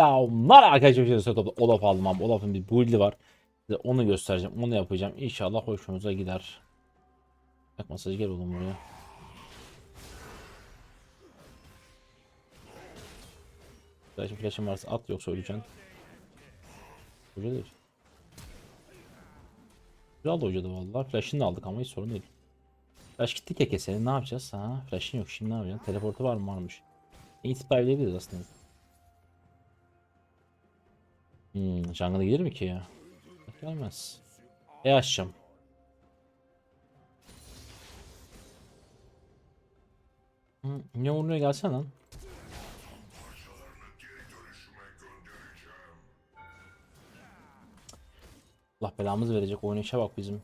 Selamlar arkadaşlar. Topla Olaf aldım abi. Olaf'ın bir build'i var. Size onu göstereceğim. Onu yapacağım. İnşallah hoşunuza gider. Bak masaj gel oğlum buraya. Flash'ın flash'ın varsa at yoksa öleceksin. Hoca değil. Güzel de hocadı valla. Flash'ını aldık ama hiç sorun değil. Flash gitti keke senin ne yapacağız? Ha, flash'ın yok şimdi ne yapacaksın? Teleportu var mı varmış. Tip edebiliriz aslında. Hmm, jungle'a gelir mi ki ya? Gelmez. E açacağım. Hı, ne oluyor gelsene lan. Allah belamızı verecek oynayışa bak bizim.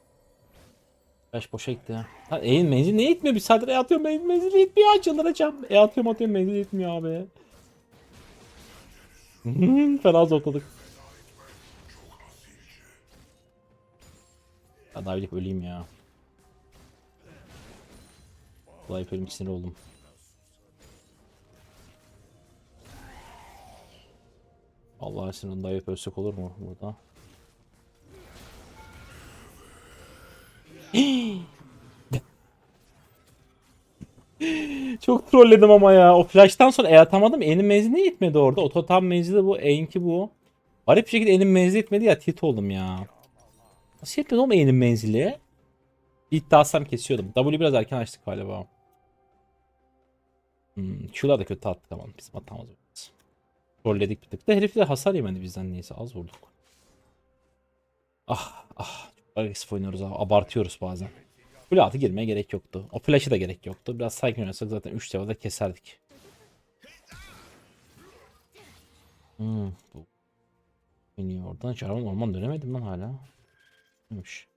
Kaç boşa gitti ya. Lan E'nin menzili ne etmiyor? Bir saattir E atıyorum menzil menzili etmiyor. Çıldıracağım. E atıyorum atıyorum menzil etmiyor abi. Hmm, Fena zorladık. Bilip öleyim ya. Kolay ölüm sinir oldum. Allah aşkına dayıp ölsek olur mu burada? Çok trolledim ama ya. O flash'tan sonra e atamadım. E'nin menzili gitmedi orada. O totem menzili bu. E'inki bu. Garip bir şekilde E'nin menzili gitmedi ya. Tit oldum ya. Nasıl yetmedi oğlum E'nin menzili? İddiasam kesiyordum. W biraz erken açtık galiba. Hmm, Q'lar da kötü attık ama bizim hatamız yok. Trolledik bir tık da herif de hasar yemedi bizden neyse az vurduk. Ah ah. Çok agresif oynuyoruz abi. Abartıyoruz bazen. Kule girmeye gerek yoktu. O flash'a da gerek yoktu. Biraz sakin oynasak zaten 3 level'da keserdik. Hmm, bu. Beni oradan çarpın orman dönemedim lan hala. Neymiş?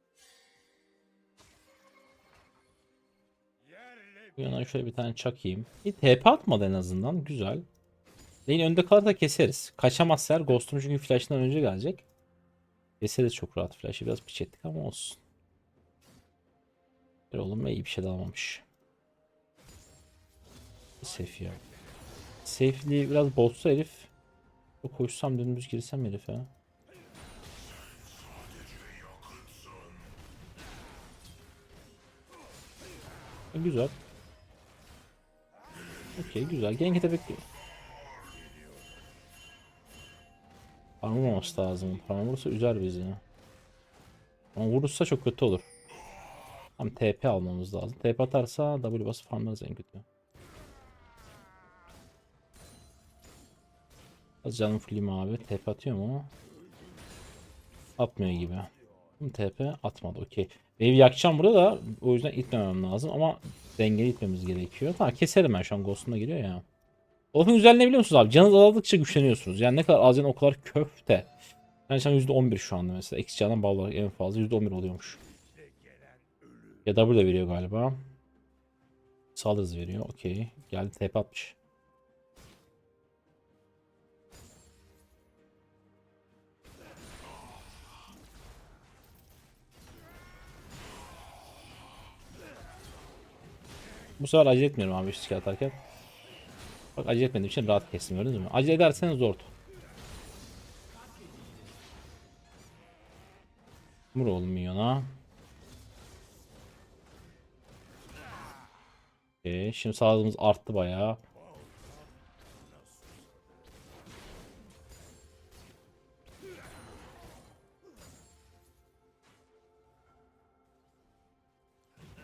Bu yana şöyle bir tane çakayım. Bir TP atmadı en azından. Güzel. Lane önde kalırsa keseriz. Kaçamazsa eğer Ghost'un çünkü flash'ından önce gelecek. Keseriz çok rahat flash'ı biraz piç ettik ama olsun. Oğlum iyi bir şey de almamış. Safe ya. Safe'liği biraz bozsa herif. Koşsam dümdüz girsem herife. E, Güzel. Okey güzel. Genkete bekliyor. Vurmaması lazım. Vurursa üzer bizi. Ama vurursa çok kötü olur. Tam TP almamız lazım. TP atarsa W basıp farmlarız en kötü. Az canım fulleyim abi. TP atıyor mu? Atmıyor gibi. TP atmadı. Okey. Evi yakacağım burada da o yüzden itmemem lazım ama dengeli itmemiz gerekiyor. Tamam keserim ben şu an Ghost'un da geliyor ya. Olaf'ın güzelliğini biliyor musunuz abi? Canınız azaldıkça güçleniyorsunuz. Yani ne kadar az o kadar köfte. Yani şu an %11 şu anda mesela. Eksi candan bağlı olarak en fazla %11 oluyormuş. Ya da veriyor galiba. Saldırı hızı veriyor. Okey. Geldi TP atmış. Bu sefer acele etmiyorum abi üstü atarken. Bak acele etmediğim için rahat kestim gördünüz mü? Acele ederseniz zor. Vur oğlum minyona. Okey, şimdi sağlığımız arttı bayağı.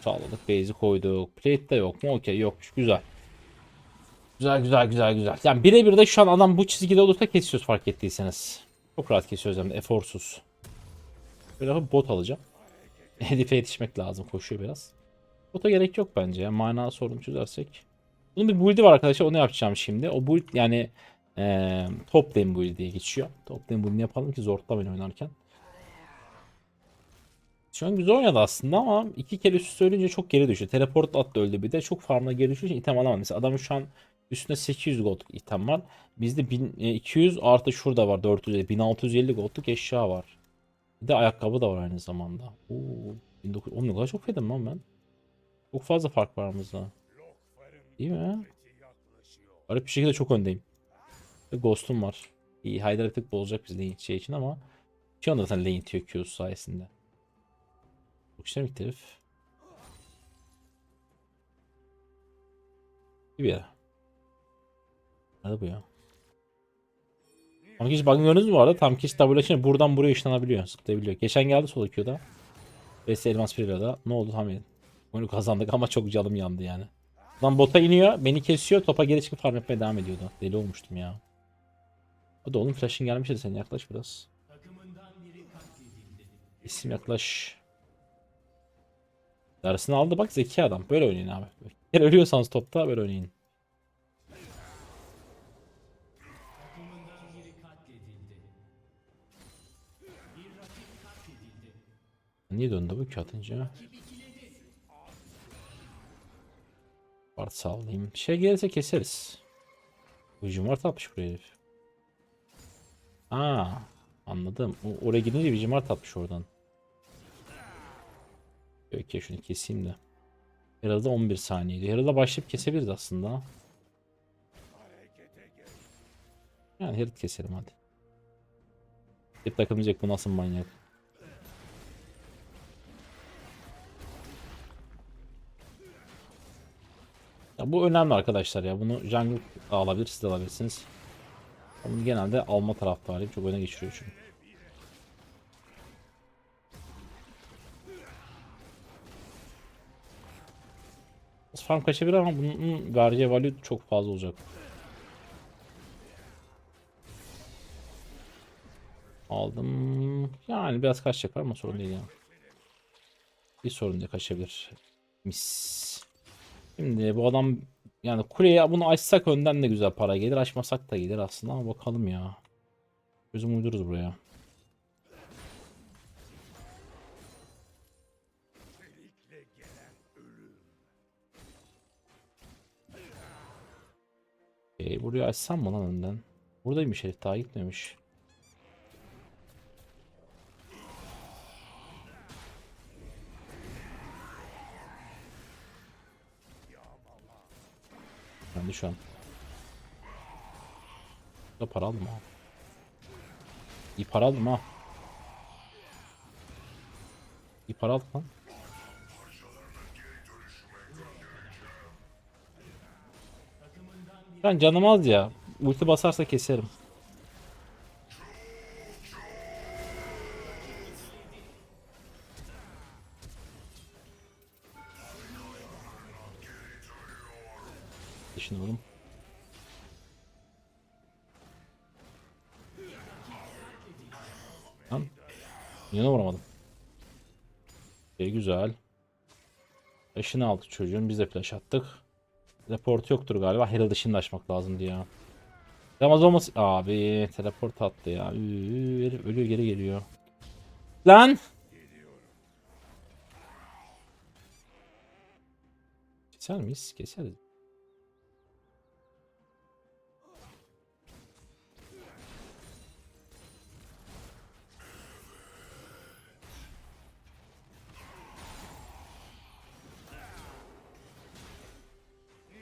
Sağladık. Base'i koyduk. Plate de yok mu? Okey yokmuş. Güzel. Güzel güzel güzel güzel. Yani birebir de şu an adam bu çizgide olursa kesiyoruz fark ettiyseniz. Çok rahat kesiyoruz hem de eforsuz. Böyle bir bot alacağım. Hedefe yetişmek lazım. Koşuyor biraz. Bota gerek yok bence ya. Mana sorunu çözersek. Bunun bir build'i var arkadaşlar. Onu yapacağım şimdi. O build yani ee, top lane build diye geçiyor. Top lane build'ini yapalım ki zorlamayın oynarken. Şu an güzel oynadı aslında ama iki kere üst üste ölünce çok geri düşüyor. Teleport attı öldü bir de. Çok farmla geri düşüyor için item alamam. Mesela adamın şu an üstünde 800 goldluk item var. Bizde 1200 artı şurada var 450. 1650 goldluk eşya var. Bir de ayakkabı da var aynı zamanda. Oo, 1900. Oğlum ne kadar çok yedim lan ben. Çok fazla fark var aramızda. Değil mi? Garip bir şekilde çok öndeyim. Ve Ghost'um var. İyi Haydar tık bozacak biz lane şey için ama şu anda zaten lane itiyor Q'su sayesinde. Bitti herif. Bir yere. Nerede bu ya? Tam kişi bakın gördünüz mü bu arada? Tam kişi W için buradan buraya ışınlanabiliyor. Zıplayabiliyor. Geçen geldi sol Q'da. Vs Elmas Pirela'da. Ne oldu tahmin edin. Oyunu kazandık ama çok canım yandı yani. Lan bota iniyor, beni kesiyor, topa geri çıkıp farm yapmaya devam ediyordu. Deli olmuştum ya. Hadi oğlum flash'ın gelmişti sen yaklaş biraz. İsim yaklaş. Dersini aldı bak zeki adam. Böyle oynayın abi. Eğer ölüyorsanız topta böyle oynayın. Niye döndü bu ki atınca? Bart sallayayım. Şey gelirse keseriz. Hücum var atmış buraya herif. Aa, anladım. O, oraya gidince hücum var atmış oradan. Peki şunu keseyim de. Herhalde 11 saniyeydi. Herhalde başlayıp kesebiliriz aslında. Yani Herald keselim hadi. Hep takılmayacak bu nasıl manyak. Ya bu önemli arkadaşlar ya. Bunu jungle alabilir, siz de alabilirsiniz. Bunu genelde alma taraftarıyım. Çok öne geçiriyor çünkü. Farm kaçabilir ama bunun vereceği value çok fazla olacak. Aldım. Yani biraz kaçacak ama sorun değil ya. Bir sorun değil kaçabilir. Mis. Şimdi bu adam yani kuleye bunu açsak önden de güzel para gelir. Açmasak da gelir aslında ama bakalım ya. Gözüm uydururuz buraya. Ee, burayı açsam mı lan önden? Buradaymış herif daha gitmemiş. Ben de şu an. Da para aldım ha. İyi para aldım ha. İyi para aldım lan. Ben canım az ya. Ulti basarsa keserim. Oğlum. Lan. Yine vuramadım. Şey güzel. Flash'ını aldık çocuğun. Biz de flash attık. Teleport yoktur galiba. Herald'ı şimdi açmak lazımdı ya. Ramaz olması... Abi teleport attı ya. Üü, ölüyor geri geliyor. Lan! Keser miyiz? Keseriz.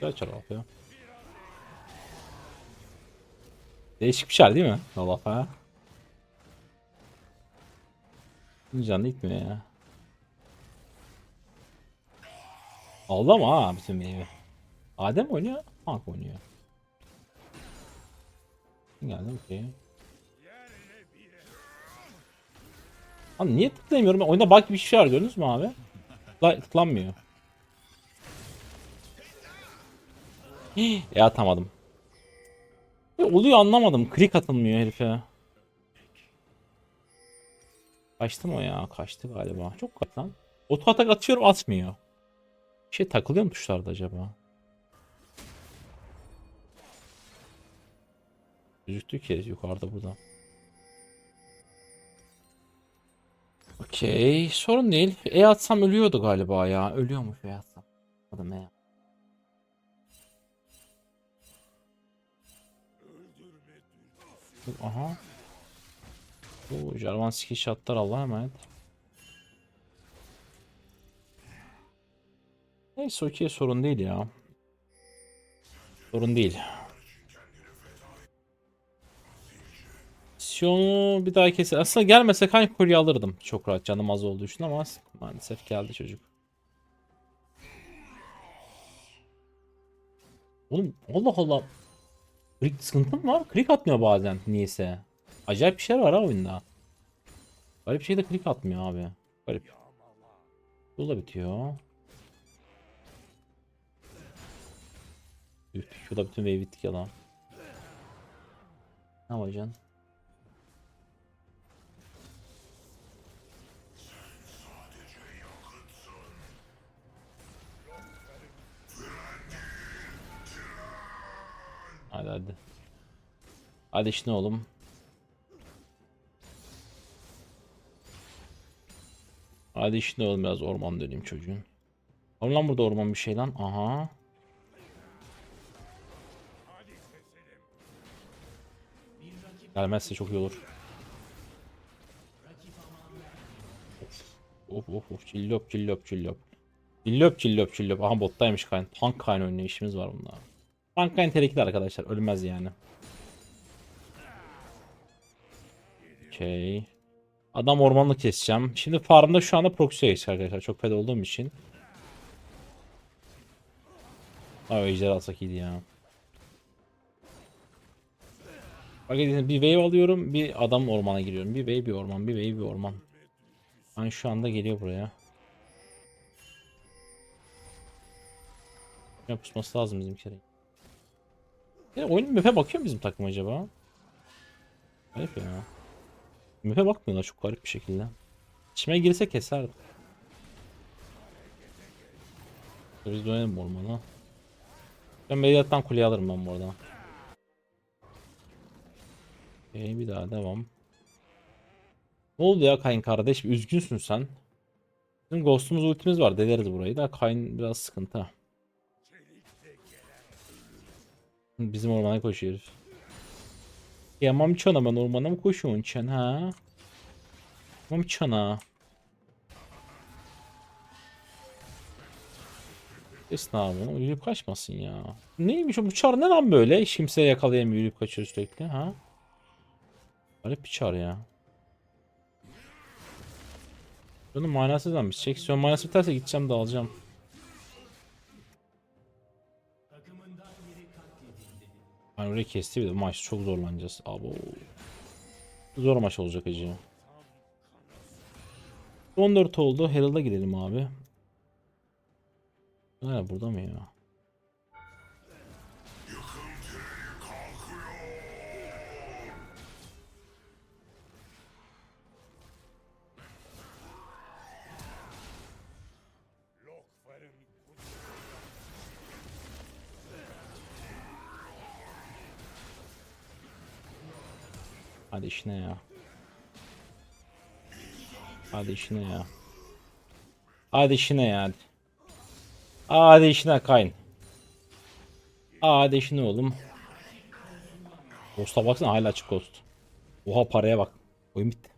Güzel çarap ya. Değişik bir şey değil mi? Allah ha. Canlı gitmiyor ya. Aldı ama ha bütün meyve. Adem oynuyor, Hank oynuyor. Geldi okey. Lan niye tıklayamıyorum? Oyunda bug bir şey var gördünüz mü abi? Tıkla- tıklanmıyor. E atamadım. Ne oluyor anlamadım. Klik atılmıyor herife. Kaçtı mı o ya? Kaçtı galiba. Çok kaç lan. Oto atak atıyorum atmıyor. Bir şey takılıyor mu tuşlarda acaba? Gözüktü ki yukarıda burada. Okey. Sorun değil. E atsam ölüyordu galiba ya. Ölüyormuş E atsam. Adam E. Aha. Bu Jarvan skill shotlar Allah'a emanet. Neyse okey sorun değil ya. Sorun değil. Sion'u bir daha keser. Aslında gelmese Kayn Kolye alırdım. Çok rahat canım az olduğu için ama maalesef geldi çocuk. Oğlum Allah Allah. Klik sıkıntı mı var? Klik atmıyor bazen niyeyse. Acayip bir şeyler var ha oyunda. Garip şey de klik atmıyor abi. Garip. Da bitiyor. Üf, şurada bütün wave bittik ya lan. Ne yapacaksın? Hadi hadi. Hadi işte oğlum. Hadi işte oğlum biraz orman döneyim çocuğun. Var lan burada orman bir şey lan. Aha. Gelmezse çok iyi olur. Of of of cillop cillop cillop. Cillop cillop cillop. Aha bottaymış kayn. Tank kayn oynuyor işimiz var bunda. Tank kayn tehlikeli arkadaşlar. Ölmez yani. Okey. Adam ormanlık keseceğim. Şimdi farmda şu anda proxy'ye geçecek arkadaşlar. Çok fed olduğum için. Ay ejder alsak iyiydi ya. Bak bir wave alıyorum, bir adam ormana giriyorum. Bir wave bir orman, bir wave bir orman. Ben şu anda geliyor buraya. Ya pusması lazım bizimkilerin. Ya oyunun map'e bakıyor bizim takım acaba? Garip ya. Map'e bakmıyorlar çok garip bir şekilde. İçime girse keserdim. Biz dönelim ormana. Ben Medyat'tan kuleyi alırım ben bu arada. Okey bir daha devam. Ne oldu ya Kayn kardeş? Üzgünsün sen. Bizim Ghost'umuz ultimiz var. Deleriz burayı da. Kayn biraz sıkıntı. Bizim ormana koşuyor herif. Ya mamçana ben ormana mı koşuyorsun çen ha? Mamçana. Onu yürüyüp kaçmasın ya. Neymiş o bu çar ne lan böyle? Hiç kimseye yakalayamıyor yürüyüp kaçıyor sürekli ha? Garip bir çar ya. Bunun manası da bir Seksiyon manası biterse gideceğim de alacağım. Ben orayı kesti bir de maç çok zorlanacağız. Abo. Zor maç olacak acı. 14 oldu. Herald'a gidelim abi. Ha burada mı ya? Hadi işine ya. Hadi işine ya. Hadi işine ya. Hadi, hadi işine kayın. Hadi işine oğlum. Ghost'a baksana hala açık Ghost. Oha paraya bak. Oyun bitti.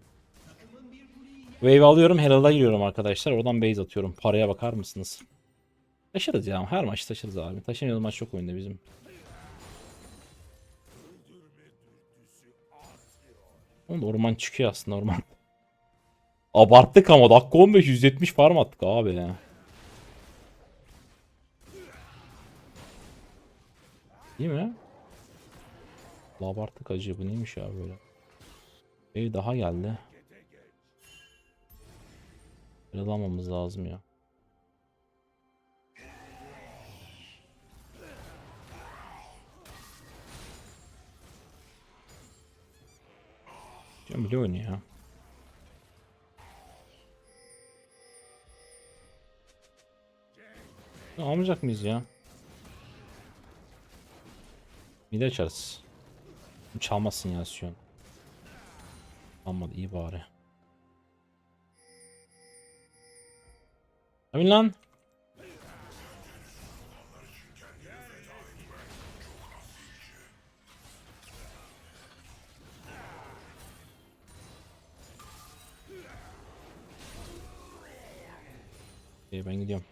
Wave alıyorum Herald'a giriyorum arkadaşlar. Oradan base atıyorum. Paraya bakar mısınız? Taşırız ya. Her maç taşırız abi. Taşımayalım maç çok oyunda bizim. Orman çıkıyor aslında orman. Abarttık ama dakika 15 170 farm attık abi ya. Değil mi? Abarttık acı bu neymiş ya böyle. Ev daha geldi. Kırılamamız lazım ya. Bile oynuyor. Ya Almayacak mıyız ya? Bir de açarız. Çalmasın ya Sion. Almadı iyi bari. Emin lan. Okey ben gidiyorum.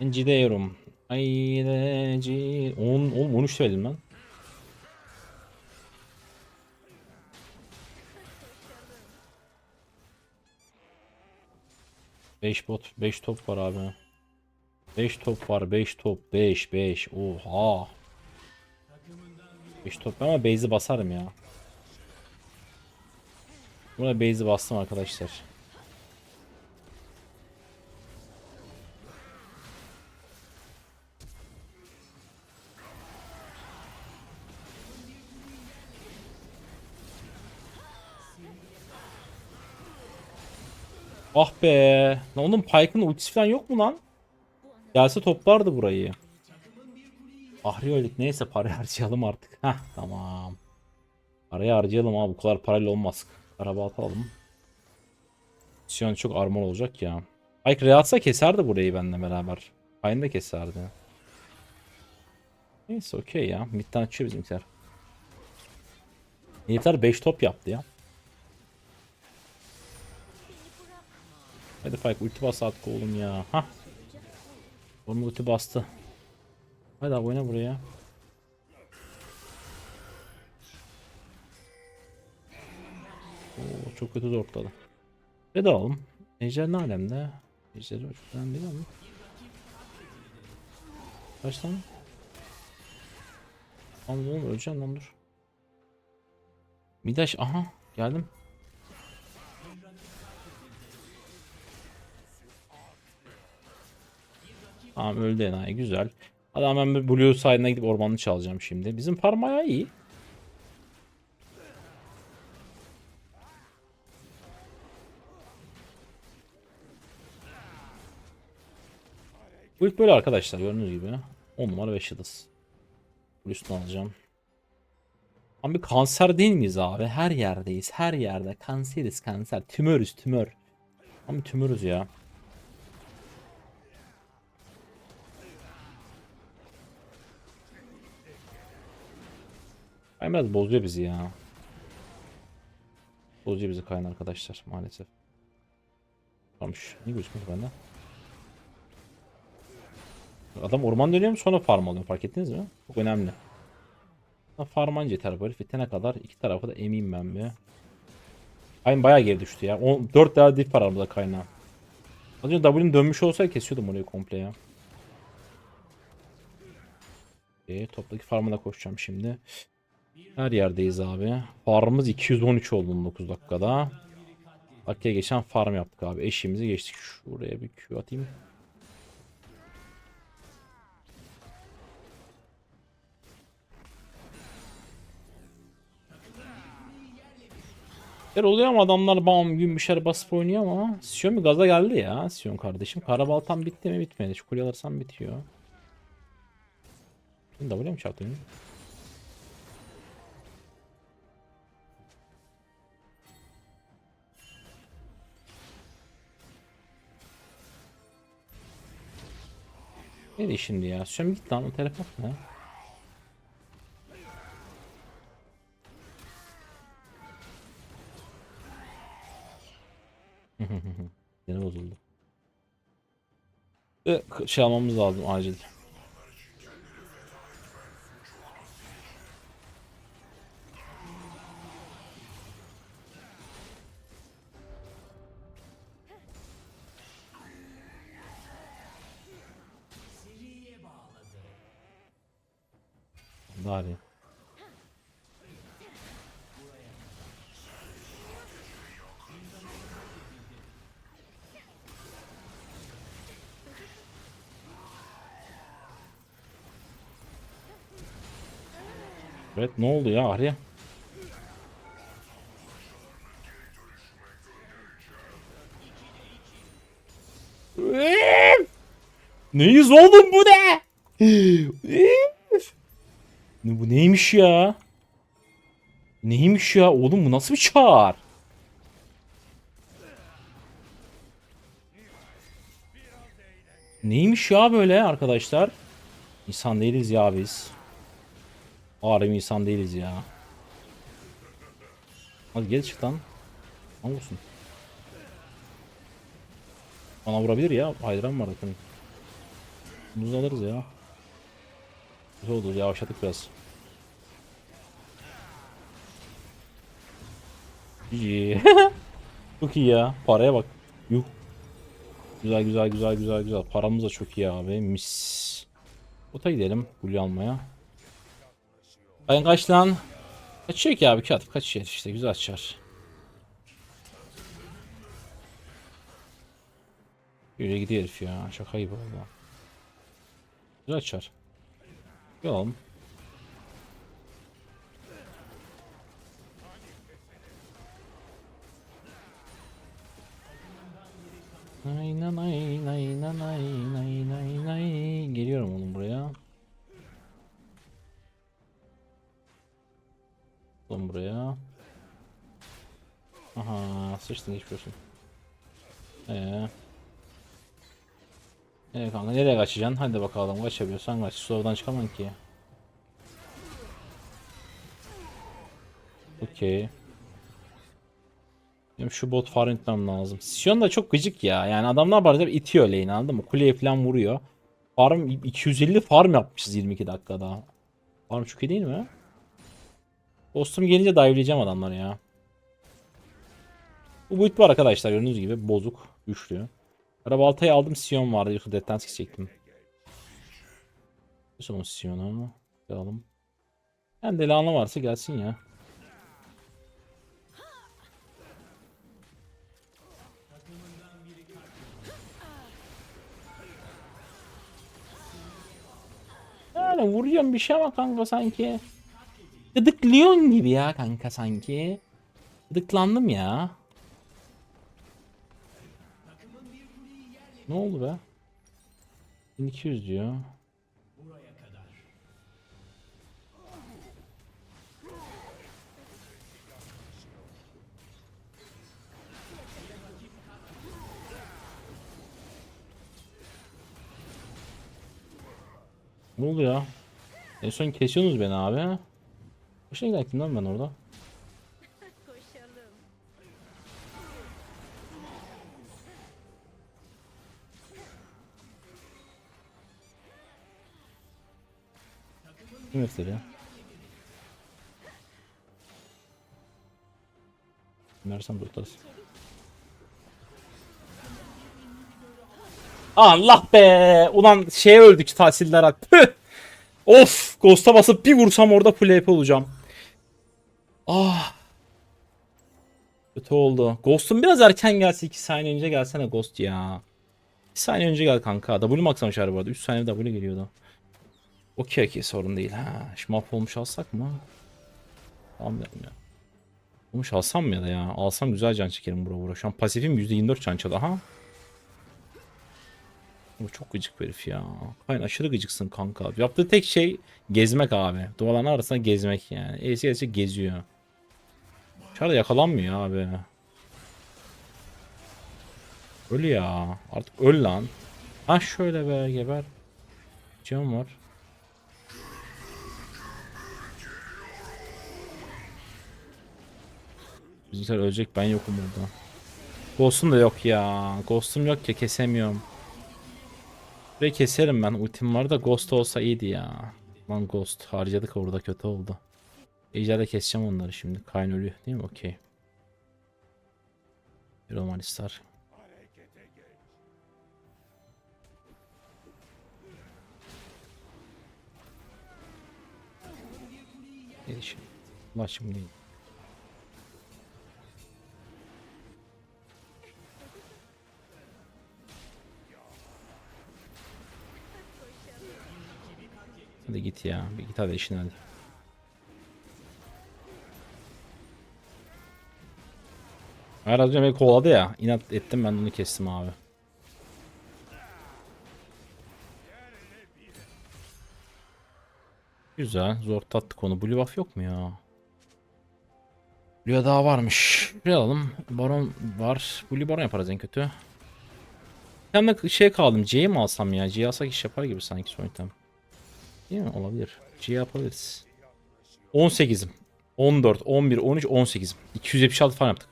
Ben gidiyorum. Ay de 10 oğlum 13 verdim lan. Beş bot, beş top var abi. Beş top var, beş top, beş, beş. Oha. Beş top ama base'i basarım ya. Buna base'i bastım arkadaşlar. Ah be. Lan Onun Pyke'ın ultisi falan yok mu lan? Gelse toplardı burayı. Ahri öldük. Neyse parayı harcayalım artık. Heh tamam. Parayı harcayalım abi. Bu kadar parayla olmaz. Araba atalım. Sion çok armor olacak ya. Pyke Reats'a keserdi burayı benimle beraber. Pyke'ını da keserdi. Neyse okey ya. Mid'den açıyor bizimkiler. Herifler 5 top yaptı ya. Hadi Pyke ulti bas artık oğlum ya. Hah. Onun ulti bastı. Hadi abi oyna buraya. Oo, çok kötü zorladı. Ve de alalım. Ejder ne alemde? Ejder şuradan biliyor musun? Kaç tane? Tamam oğlum öleceğim lan dur. Midaş aha geldim. Tamam öldü enayi güzel. Hadi hemen bir Blue side'ına gidip ormanını çalacağım şimdi. Bizim parmağı iyi. Bu ilk böyle arkadaşlar gördüğünüz gibi. 10 numara 5 yıldız. Blue'sunu alacağım. Ama bir kanser değil miyiz abi? Her yerdeyiz. Her yerde. Kanseriz kanser. Tümörüz tümör. Ama tümörüz ya. Ay biraz bozuyor bizi ya. Bozuyor bizi kayın arkadaşlar maalesef. Varmış. Niye gözükmüyor bende? Adam orman dönüyor mu sonra farm alıyor fark ettiniz mi? Çok önemli. Ha, Farman yeter böyle bitene kadar iki tarafı da emeyim ben bir. Kayın bayağı geri düştü ya. 4 tane dip var aramızda kaynağı. Az önce W'nin dönmüş olsaydı kesiyordum orayı komple ya. E, toptaki farmına koşacağım şimdi. Her yerdeyiz abi. Farmımız 213 oldu 9 dakikada. Dakikaya geçen farm yaptık abi. Eşiğimizi geçtik. Şuraya bir Q atayım. Yer oluyor ama adamlar bam gün bir şeyler basıp oynuyor ama Sion bir gaza geldi ya Sion kardeşim. Karabaltam bitti mi bitmedi. Şu kuleyi alırsam bitiyor. W mi çarptın? Ne şimdi ya? Sion git lan o telefon ne? Yine bozuldu. Şey almamız lazım acil. Evet ne oldu ya Arya? Neyiz oğlum bu ne? Ne bu neymiş ya? Neymiş ya oğlum bu nasıl bir çağır? Neymiş ya böyle arkadaşlar? İnsan değiliz ya biz. Ağrım insan değiliz ya. Hadi gel çık lan. Ne olursun? Bana vurabilir ya. Hayran var zaten. Bunu alırız ya. Güzel oldu yavaşladık biraz. İyi. Çok iyi ya. Paraya bak. Yuh. Güzel güzel güzel güzel güzel. Paramız da çok iyi abi. Mis. Ota gidelim. Blue almaya. Ayın kaç lan? Kaçıyor ki abi kağıt. Kaçıyor işte. Güzel açar. Yürü gidiyor herif ya. Şaka gibi oldu. Güzel açar. Yalalım. Aha sıçtın geçiyorsun. Ee. Ee kanka nereye kaçacaksın? Hadi bakalım kaçabiliyorsan kaç. Slow'dan çıkamam ki. Okey. Benim şu bot farm etmem lazım. Sion da çok gıcık ya. Yani adam ne yapar? Hep itiyor lane'i anladın mı? Kuleye falan vuruyor. Farm 250 farm yapmışız 22 dakikada. Farm çok iyi değil mi? Dostum gelince dive'layacağım adamları ya. Bu boyut var arkadaşlar gördüğünüz gibi bozuk, güçlü. Arabaltayı aldım Sion vardı. Yoksa Dead'den çekecektim. Son Sion'u alalım. Yani delanı varsa gelsin ya. Yani vuruyorum bir şey ama kanka sanki. Gıdıklıyorsun gibi ya kanka sanki. Gıdıklandım ya. Ne oldu be? 1200 diyor. Ne oluyor? En son kesiyorsunuz beni abi. Boşuna gittim lan ben orada. Kim gösteriyor? ya? Mersem tutarız. Allah be! Ulan şeye öldük tahsiller at. Püh! of! Ghost'a basıp bir vursam orada AP olacağım. Ah! Kötü oldu. Ghost'un biraz erken gelse 2 saniye önce gelsene Ghost ya. 2 saniye önce gel kanka. W maksamış bu arada. 3 saniye W geliyordu. Okey okey sorun değil. Ha, şu mahvolmuş alsak mı? Almayalım ya. Olmuş alsam mı ya da ya? Alsam güzel can çekerim bura bura. Şu an pasifim %24 can çaldı. Aha. Bu çok gıcık bir herif ya. Hayır aşırı gıcıksın kanka. Yaptığı tek şey gezmek abi. Duvarların arasında gezmek yani. E'si e'si geziyor. Dışarıda yakalanmıyor abi. Öl ya. Artık öl lan. Ha şöyle be geber. Canım var. Bizimkiler ölecek ben yokum burada. Ghost'um da yok ya. Ghost'um yok ya kesemiyorum. Burayı keserim ben. Ultim var da Ghost olsa iyiydi ya. Lan Ghost harcadık orada kötü oldu. Ejder'de keseceğim onları şimdi. Kayn ölüyor değil mi? Okey. Romanistar. Gel şimdi. Ulan Hadi git ya. Bir git hadi işine hadi. Hayır az önce beni kovaladı ya. İnat ettim ben onu kestim abi. Güzel. Zor tattık onu. Blue buff yok mu ya? Blue daha varmış. Şuraya alalım. Baron var. Blue baron yaparız en kötü. Bir tane de şey kaldım. C'yi mi alsam ya? C'yi alsak iş yapar gibi sanki son item. Değil mi? Olabilir. C yapabiliriz. 18'im. 14, 11, 13, 18'im. 276 falan yaptık.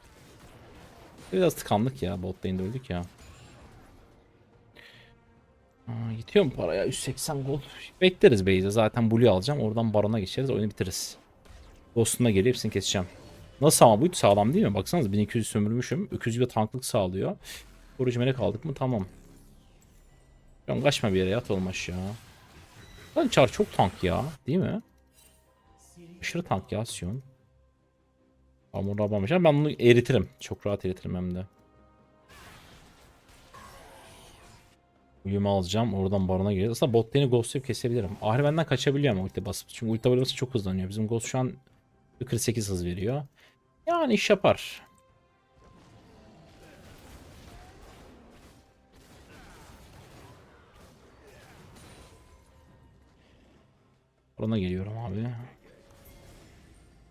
Biraz tıkandık ya. Bot lane'de öldük ya. Aa, gidiyor mu paraya? 180 gold. Bekleriz base'e. Zaten Blue alacağım. Oradan Baron'a geçeriz. Oyunu bitiririz. Ghost'una geliyor. Hepsini keseceğim. Nasıl ama bu sağlam değil mi? Baksanıza 1200 sömürmüşüm. Öküz gibi tanklık sağlıyor. Koruyucu melek aldık mı? Tamam. An kaçma bir yere yat olmuş ya. Lan Char çok tank ya. Değil mi? Aşırı tank ya Sion. Armor abamış ama ben bunu eritirim. Çok rahat eritirim hem de. Uyumu alacağım. Oradan barona gireceğiz. Aslında bot lane'i ghostlayıp kesebilirim. Ahri benden kaçabiliyor ama ulti basıp. Çünkü ulti basıp çok hızlanıyor. Bizim ghost şu an 48 hız veriyor. Yani iş yapar. Barona geliyorum abi.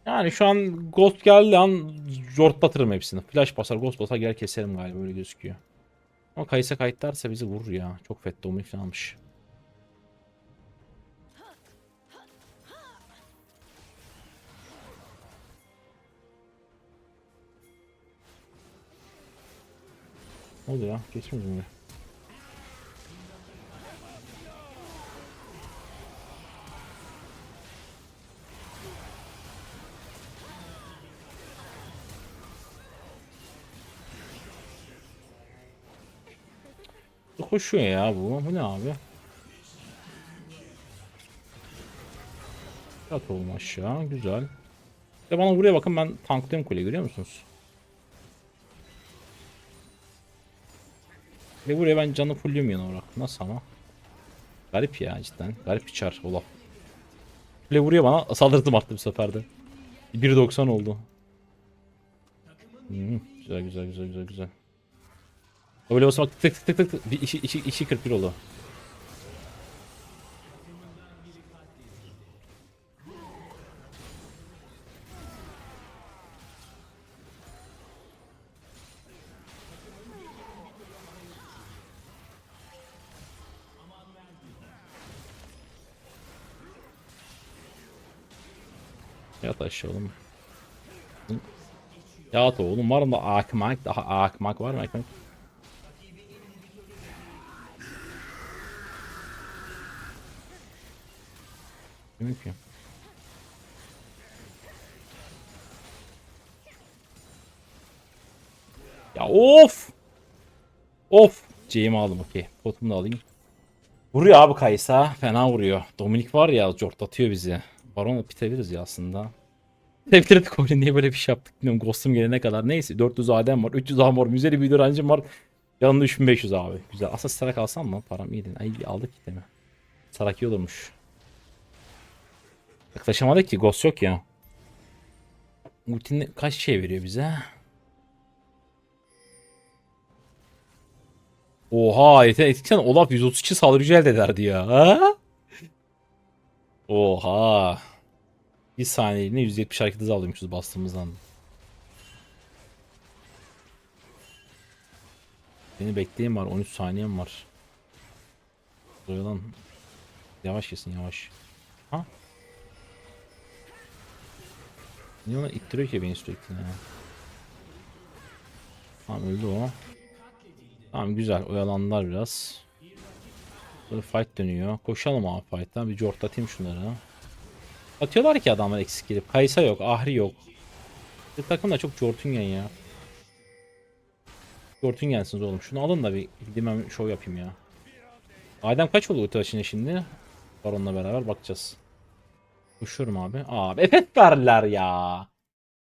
Yani şu an Ghost geldi an jortlatırım hepsini. Flash basar, Ghost basar gel keserim galiba öyle gözüküyor. Ama Kaysa kayıtlarsa bizi vurur ya. Çok fette onu falanmış. Ne oldu ya? Geçmiyor mu? Koşuyor ya bu. Bu ne abi? Yat oğlum aşağı. Güzel. Ya bana buraya bakın ben tanklıyorum kule görüyor musunuz? Ve buraya ben canı fullüyorum yan olarak. Nasıl ama? Garip ya cidden. Garip bir çar Olaf. Kule vuruyor bana saldırdım arttı bu seferde. 1.90 oldu. Hmm, güzel güzel güzel güzel güzel. Öyle olsa bak tık tık tık tık. Bir işi, işi, işi 41 oldu. Yat aşağı oğlum. Yat oğlum var mı akmak? Daha akmak var mı akmak? Demek ki. Ya of! Of! C'imi aldım okey. Potumu da alayım. Vuruyor abi Kaysa. Fena vuruyor. Dominik var ya cortlatıyor bizi. Baron'la pitebiliriz ya aslında. Tepkiledik oyunu niye böyle bir şey yaptık bilmiyorum. Ghost'um gelene kadar. Neyse 400 adem var. 300 armor. Müzeli bir öğrencim var. Yanında 3500 abi. Güzel. Aslında Sarak alsam mı? Param iyiydi. Ay aldık mi? Sarak iyi olurmuş. Yaklaşamadık ki. Ghost yok ya. Ultinin kaç şey veriyor bize? Oha yeter etkisen Olaf 132 saldırıcı elde ederdi ya. Ha? Oha. Bir saniyeliğine 170 hareket hızı alıyormuşuz bastığımızdan. Beni bekleyin var 13 saniyem var. Buraya lan. Yavaş kesin yavaş. Niye ona ittiriyor ki beni sürekli ya? Tamam öldü o. Tamam güzel oyalandılar biraz. Böyle fight dönüyor. Koşalım abi fight'tan. Bir cortlatayım şunları. Atıyorlar ki adamlar eksik gelip. Kaysa yok, Ahri yok. Bu takım da çok Jortungen ya. Jortungensiniz oğlum. Şunu alın da bir gideyim show yapayım ya. Adem kaç oldu ulti şimdi? Baron'la beraber bakacağız. Koşuyorum abi. Abi efekt verdiler ya.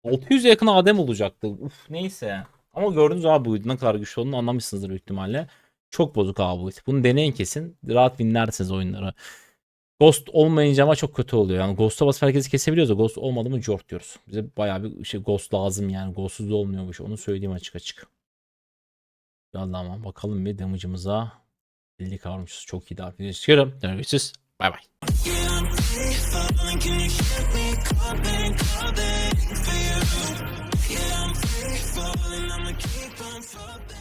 600 yakın Adem olacaktı. Uf neyse. Ama gördünüz abi bu ne kadar güçlü olduğunu anlamışsınızdır büyük ihtimalle. Çok bozuk abi bu. Bunu deneyin kesin. Rahat winlersiniz oyunları. Ghost olmayınca ama çok kötü oluyor. Yani Ghost'a basıp herkesi kesebiliyoruz da Ghost olmadı mı Jort diyoruz. Bize bayağı bir şey Ghost lazım yani. Ghost'suz da olmuyor bu iş. Onu söyleyeyim açık açık. Ama bakalım bir damage'ımıza 50 kavramışız. Çok iyi daha. Görüşürüz. Bay bay. Falling, can you hear me calling, calling for you? Yeah, I'm free falling, I'ma keep on falling.